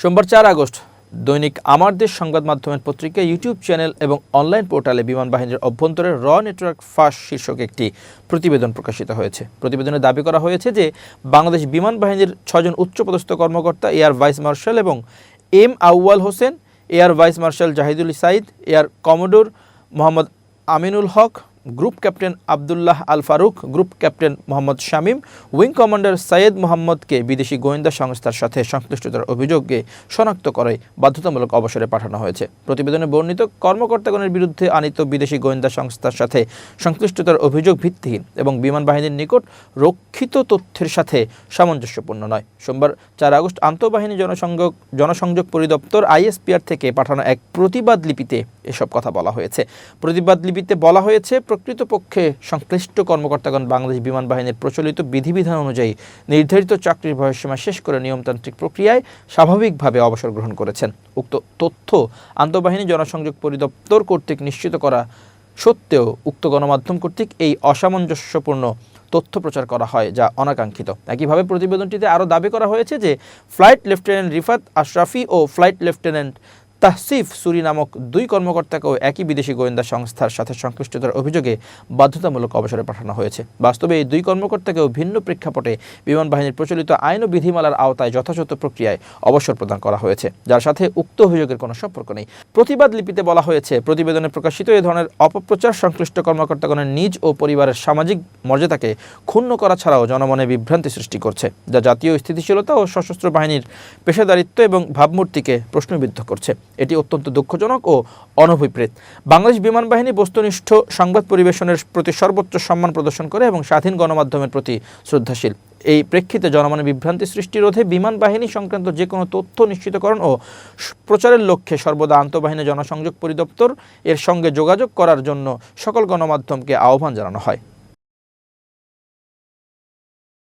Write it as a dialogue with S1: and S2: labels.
S1: সোমবার চার আগস্ট, দৈনিক আমার দেশ সংবাদ মাধ্যমের পত্রিকা ইউটিউব চ্যানেল এবং অনলাইন পোর্টালে বিমান বাহিনীর অভ্যন্তরে র নেটওয়ার্ক ফাঁস শীর্ষক একটি প্রতিবেদন প্রকাশিত হয়েছে। প্রতিবেদনে দাবি করা হয়েছে যে, বাংলাদেশ বিমান বাহিনীর ছজন উচ্চপদস্থ কর্মকর্তা, এয়ার ভাইস মার্শাল এবং M Awal Hossain, air vice marshal Zahidul Saeed air commodore Mohammad Aminul Haque group captain Abdullah Al Faruk, group captain Mohammad Shamim, wing commander Syed মোহাম্মদকে বিদেশি গোয়েন্দা সংস্থার সাথে সংশ্লিষ্টতার অভিযোগে শনাক্ত করে বাধ্যতামূলক অবসরে পাঠানো হয়েছে। প্রতিবেদনে বর্ণিত, কর্মকর্তাগণের বিরুদ্ধে আনিত বিদেশি গোয়েন্দা সংস্থার সাথে সংশ্লিষ্টতার অভিযোগ ভিত্তিহীন এবং বিমান বাহিনীর নিকট রক্ষিত তথ্যের সাথে সামঞ্জস্যপূর্ণ নয়। সোমবার চার আগস্ট আন্তঃবাহিনী জনসংযোগ জনসংযোগ পরিদপ্তর আইএসপিআর থেকে পাঠানো এক প্রতিবাদ লিপিতে এসব কথা বলা হয়েছে। প্রতিবাদ লিপিতে বলা হয়েছে প্রকৃতপক্ষে সংশ্লিষ্ট কর্মকর্তাগণ বাংলাদেশ বিমান বাহিনীর প্রচলিত বিধিবিধান অনুযায়ী নির্ধারিত চাকরির বয়সসীমা শেষ করে নিয়মতান্ত্রিক প্রক্রিয়ায় স্বাভাবিকভাবে অবসর গ্রহণ করেছেন। উক্ত তথ্য আন্তঃবাহিনী জনসংযোগ পরিদপ্তর কর্তৃক নিশ্চিত করা সত্ত্বেও উক্ত গণমাধ্যম কর্তৃক এই অসামঞ্জস্যপূর্ণ তথ্য প্রচার করা হয় যা অনাকাঙ্ক্ষিত। একইভাবে প্রতিবেদনটিতে আরও দাবি করা হয়েছে যে, ফ্লাইট লেফটেন্যান্ট রিফাত আশরাফি ও ফ্লাইট লেফটেন্যান্ট তাহসিফ সুরি নামক দুই কর্মকর্তাকেও একই বিদেশি গোয়েন্দা সংস্থার সাথে সংশ্লিষ্টতার অভিযোগে বাধ্যতামূলক অবসরে পাঠানো হয়েছে। বাস্তবে এই দুই কর্মকর্তাকেও ভিন্ন প্রেক্ষাপটে বিমান বাহিনীর প্রচলিত আইন ও বিধিমালার আওতায় যথাযথ প্রক্রিয়ায় অবসর প্রদান করা হয়েছে, যার সাথে উক্ত অভিযোগের কোনো সম্পর্ক নেই। প্রতিবাদ লিপিতে বলা হয়েছে, প্রতিবেদনে প্রকাশিত এ ধরনের অপপ্রচার সংশ্লিষ্ট কর্মকর্তাগণের নিজ ও পরিবারের সামাজিক মর্যাদাকে ক্ষুণ্ণ করা ছাড়াও জনমনে বিভ্রান্তি সৃষ্টি করছে, যা জাতীয় স্থিতিশীলতা ও সশস্ত্র বাহিনীর পেশাদারিত্ব এবং ভাবমূর্তিকে প্রশ্নবিদ্ধ করছে। এটি অত্যন্ত দুঃখজনক ও অনভিপ্রেত। বাংলাদেশ বিমান বাহিনী বস্তুনিষ্ঠ সংবাদ পরিবেশনের প্রতি সর্বোচ্চ সম্মান প্রদর্শন করে এবং স্বাধীন গণমাধ্যমের প্রতি শ্রদ্ধাশীল। এই প্রেক্ষিতে জনমনে বিভ্রান্তি সৃষ্টি রোধে বিমান বাহিনী সংক্রান্ত যে কোনো তথ্য নিশ্চিতকরণ ও প্রচারের লক্ষ্যে সর্বদা আন্তঃবাহিনী জনসংযোগ পরিদপ্তর এর সঙ্গে যোগাযোগ করার জন্য সকল গণমাধ্যমকে আহ্বান জানানো হয়।